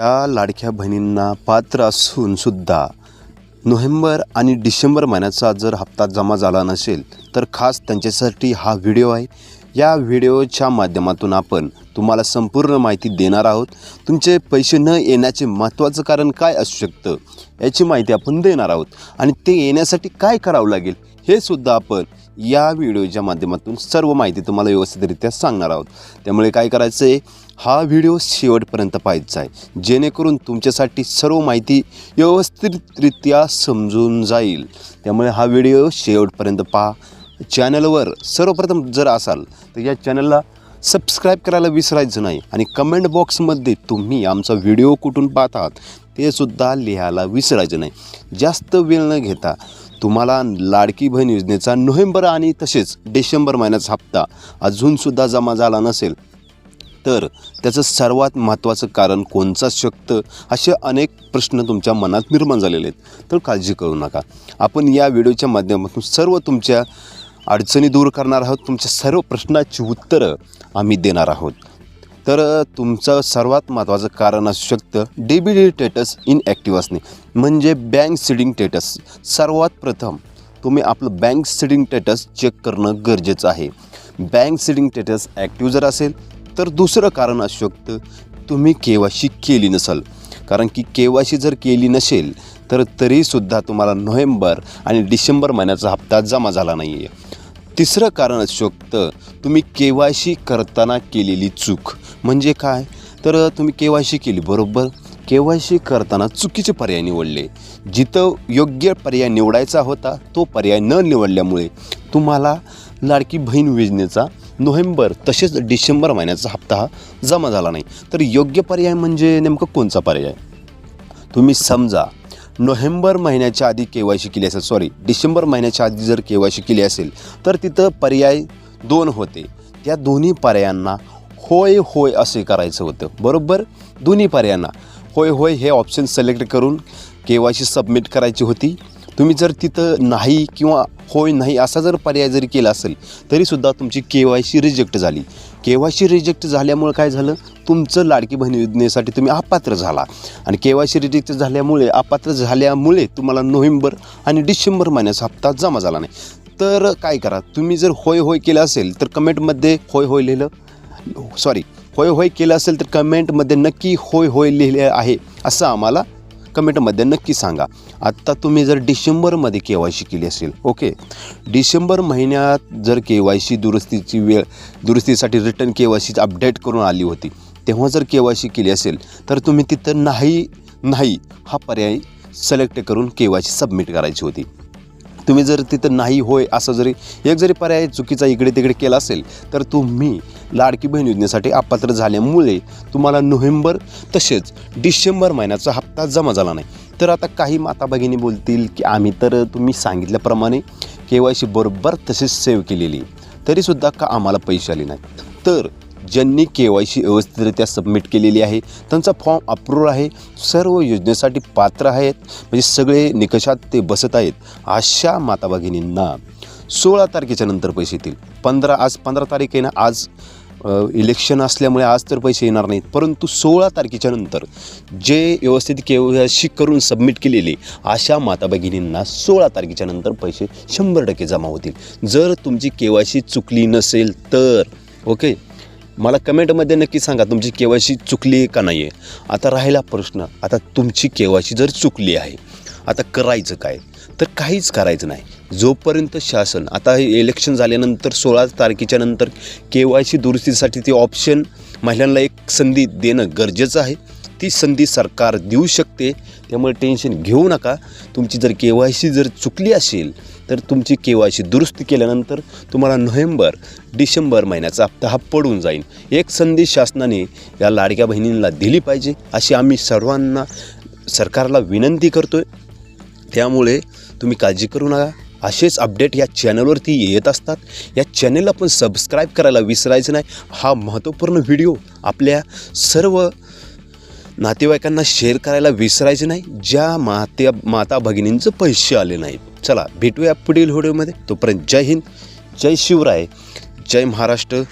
या लाडक्या बहिणींना पात्र असून सुद्धा नोव्हेंबर आणि डिसेंबर महिन्याचा जर हप्ता जमा झाला नसेल तर खास त्यांच्यासाठी हा व्हिडिओ आहे. या व्हिडिओच्या माध्यमातून आपण तुम्हाला संपूर्ण माहिती देणार आहोत. तुमचे पैसे न येण्याचे महत्त्वाचं कारण काय असू शकतं याची माहिती आपण देणार आहोत. आणि ते येण्यासाठी काय करावं लागेल हे सुद्धा आपण या व्हिडिओच्या माध्यमातून सर्व माहिती तुम्हाला व्यवस्थितरित्या सांगणार आहोत. त्यामुळे काय करायचं आहे हा व्हिडिओ शेवटपर्यंत पाहायचा आहे जेणेकरून तुमच्यासाठी सर्व माहिती व्यवस्थितरित्या समजून जाईल. त्यामुळे हा व्हिडिओ शेवटपर्यंत पहा. चॅनलवर सर्वप्रथम जर असाल तर या चॅनलला सबस्क्राईब करायला विसरायचं नाही आणि कमेंट बॉक्समध्ये तुम्ही आमचा व्हिडिओ कुठून पाहतात ते सुद्धा लिहायला विसरायचं नाही. जास्त वेळ न घेता तुम्हाला लाडकी बहीण योजनेचा नोव्हेंबर आणि तसेच डिसेंबर महिन्याचा हप्ता अजूनसुद्धा जमा झाला नसेल तर त्याचं सर्वात महत्त्वाचं कारण कोणचं असू शकतं असे अनेक प्रश्न तुमच्या मनात निर्माण झालेले आहेत. तर काळजी करू नका. आपण या व्हिडिओच्या माध्यमातून सर्व तुमच्या अडचणी दूर करणार आहोत. तुमच्या सर्व प्रश्नाची उत्तरं आम्ही देणार आहोत. तर तुमचं सर्वात महत्त्वाचं कारण असू शकतं D B D status inactive असणे म्हणजे बँक सिडिंग स्टेटस सर्वात प्रथम तुम्ही आपलं बँक सिडिंग स्टेटस चेक करणं गरजेचं आहे. बँक सिडिंग स्टेटस ॲक्टिव्ह जर असेल तर दुसरं कारण असू शकतं तुम्ही के वाय सी केली नसाल. कारण की के वाय सी जर केली नसेल तर तरीसुद्धा तुम्हाला नोव्हेंबर आणि डिसेंबर महिन्याचा हप्ता जमा झाला नाही आहे तिसरं कारण असू शकतं तुम्ही के वाय सी करताना केलेली चूक. म्हणजे काय? तर तुम्ही के वाय सी केली बरोबर? के वाय सी करताना चुकीचे पर्याय निवडले. जिथं योग्य पर्याय निवडायचा होता तो पर्याय न निवडल्यामुळे तुम्हाला लाडकी बहीण योजनेचा नोव्हेंबर तसेच डिसेंबर महिन्याचा हप्ता हा जमा झाला नाही. तर योग्य पर्याय म्हणजे नेमकं कोणचा पर्याय? तुम्ही समजा नोव्हेंबर महिन्याच्या आधी के वाय सी केली असेल सॉरी डिसेंबर महिन्याच्या आधी जर के वाय सी केली असेल तर तिथं पर्याय दोन होते. त्या दोन्ही पर्यायांना होय होय असे करायचं होतं. बरोबर? दोन्ही पर्यायांना. होय होय हे ऑप्शन सिलेक्ट करून के वाय सी सबमिट करायची होती. तुम्ही जर तिथं नाही किंवा होय नाही असा जर पर्याय जरी केला असेल तरीसुद्धा तुमची के वाय सी रिजेक्ट झाली. के वाय सी रिजेक्ट झाल्यामुळे काय झालं? तुमचं लाडकी बहीण योजनेसाठी तुम्ही अपात्र झाला. आणि के वाय सी रिजेक्ट झाल्यामुळे अपात्र झाल्यामुळे तुम्हाला नोव्हेंबर आणि डिसेंबर महिन्याचा हप्ता जमा झाला नाही. तर काय करा? तुम्ही जर होय होय केलं असेल तर कमेंटमध्ये होय होय लिहिलं. सॉरी होय होय केलं असेल तर कमेंटमध्ये नक्की होय होय लिहिले आहे असं आम्हाला कमेंटमध्ये नक्की सांगा. आत्ता तुम्ही जर डिसेंबरमध्ये के वाय सी केली असेल ओके? डिसेंबर महिन्यात जर के वाय सी दुरुस्तीची वेळ दुरुस्तीसाठी return K Y C update करून आली होती तेव्हा जर के वाय सी केली असेल तर तुम्ही तिथं नाही नाही हा पर्याय सिलेक्ट करून के वाय सी सबमिट करायची होती. तुम्ही जर तिथं नाही होय असं जरी एक जरी पर्याय चुकीचा इकडे तिकडे केला असेल तर तुम्ही लाडकी बहीण योजनेसाठी अपात्र झाल्यामुळे तुम्हाला नोव्हेंबर तसेच डिसेंबर महिन्याचा हप्ता जमा झाला नाही. तर आता काही माता भगिनी बोलतील की आम्ही तर तुम्ही सांगितल्याप्रमाणे के वाय सी बरोबर तसेच सेव्ह केलेली तरीसुद्धा का आम्हाला पैसे आले नाही तर ज्यांनी के वाय सी व्यवस्थितरित्या सबमिट केलेली आहे त्यांचा फॉर्म अप्रूव्ह आहे सर्व योजनेसाठी पात्र आहेत म्हणजे सगळे निकषात ते बसत आहेत अशा माता भगिनींना सोळा तारखेच्या नंतर पैसे येतील. पंधरा आज पंधरा तारीख आहे ना आज इलेक्शन असल्यामुळे आज तर पैसे येणार नाहीत परंतु सोळा तारखेच्या नंतर जे व्यवस्थित के वाय सी करून सबमिट केलेले अशा माता भगिनींना सोळा तारखेच्या नंतर पैसे शंभर टक्के जमा होतील. जर तुमची के वाय सी चुकली नसेल तर ओके? मला कमेंटमध्ये नक्की सांगा तुमची के वाय सी चुकली का नाही आहे आता राहिला प्रश्न आता तुमची के वाय सी जर चुकली आहे आता करायचं काय? तर काहीच करायचं नाही. जोपर्यंत शासन आता हे इलेक्शन झाल्यानंतर सोळा तारखेच्या नंतर के वाय सी दुरुस्तीसाठी ते ऑप्शन महिलांना एक संधी देणं गरजेचं आहे. ती संधी सरकार देऊ शकते त्यामुळे टेन्शन घेऊ नका. तुमची जर के वाय सी जर चुकली असेल तर तुमची के वाय सी दुरुस्ती केल्यानंतर तुम्हाला नोव्हेंबर डिसेंबर महिन्याचा हप्ता हा पडून जाईल. एक संधी शासनाने या लाडक्या बहिणींना दिली पाहिजे अशी आम्ही सर्वांना सरकारला विनंती करतो आहे त्यामुळे तुम्ही काळजी करू नका. असेच अपडेट या चॅनलवरती येत असतात. या चॅनलला पण सबस्क्राईब करायला विसरायचं नाही. हा महत्त्वपूर्ण व्हिडिओ आपल्या सर्व नातेवाईकांना शेअर करायला विसरायचे नाही ज्या मात्या माता भगिनींचं पैसे आले नाहीत चला भेटूया पुढील व्हिडिओमध्ये तोपर्यंत जय हिंद जय शिवराय जय महाराष्ट्र.